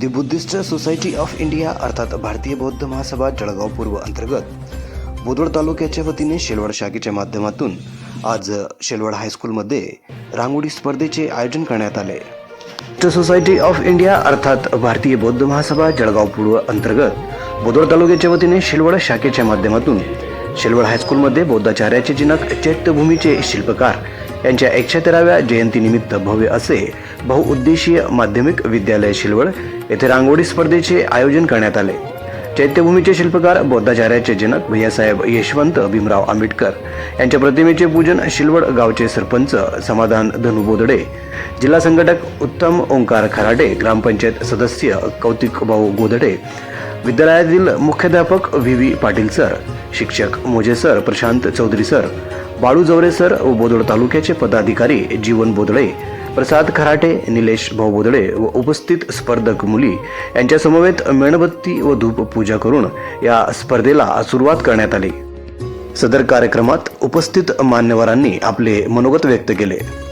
The Buddhist society of India अर्थात भारतीय बौद्ध महासभा जळगाव पूर्व अंतर्गत बोदवड तालुक्याच्या वतीने शेलवड शाखेच्या माध्यमातून आज शेलवड हायस्कूलमध्ये रांगोळी स्पर्धेचे आयोजन करण्यात आले. सोसायटी ऑफ इंडिया अर्थात भारतीय बौद्ध महासभा जळगाव पूर्व अंतर्गत बोदवड तालुक्याच्या वतीने शेलवड शाखेच्या माध्यमातून शेलवड हायस्कूलमध्ये बौद्धाचार्याचे जनक चैत्यभूमीचे शिल्पकार यांच्या एकशे तेराव्या जयंतीनिमित्त भव्य असे बहुउद्देशीय माध्यमिक विद्यालय शिलवड येथे रांगोळी स्पर्धेचे आयोजन करण्यात आले. चैत्यभूमीचे शिल्पकार बौद्धाचार्याचे जनक भैयासाहेब यशवंत भीमराव आंबेडकर यांच्या प्रतिमेचे पूजन शिलवड गावचे सरपंच समाधान धनु बोदडे जिल्हा संघटक उत्तम ओंकार खराडे ग्रामपंचायत सदस्य कौतिक भाऊ गोदडे विद्यालयातील मुख्याध्यापक व्ही व्ही पाटील सर शिक्षक Moje sir Prashant Chaudhari sir Balu Jaware sir व बोदड तालुक्याचे पदाधिकारी जीवन बोदळे प्रसाद खराटे निलेश भाऊ बोदडे व उपस्थित स्पर्धक मुली यांच्यासमवेत मेणबत्ती व धूप पूजा करून या स्पर्धेला सुरुवात करण्यात आली. सदर कार्यक्रमात उपस्थित मान्यवरांनी आपले मनोगत व्यक्त केले.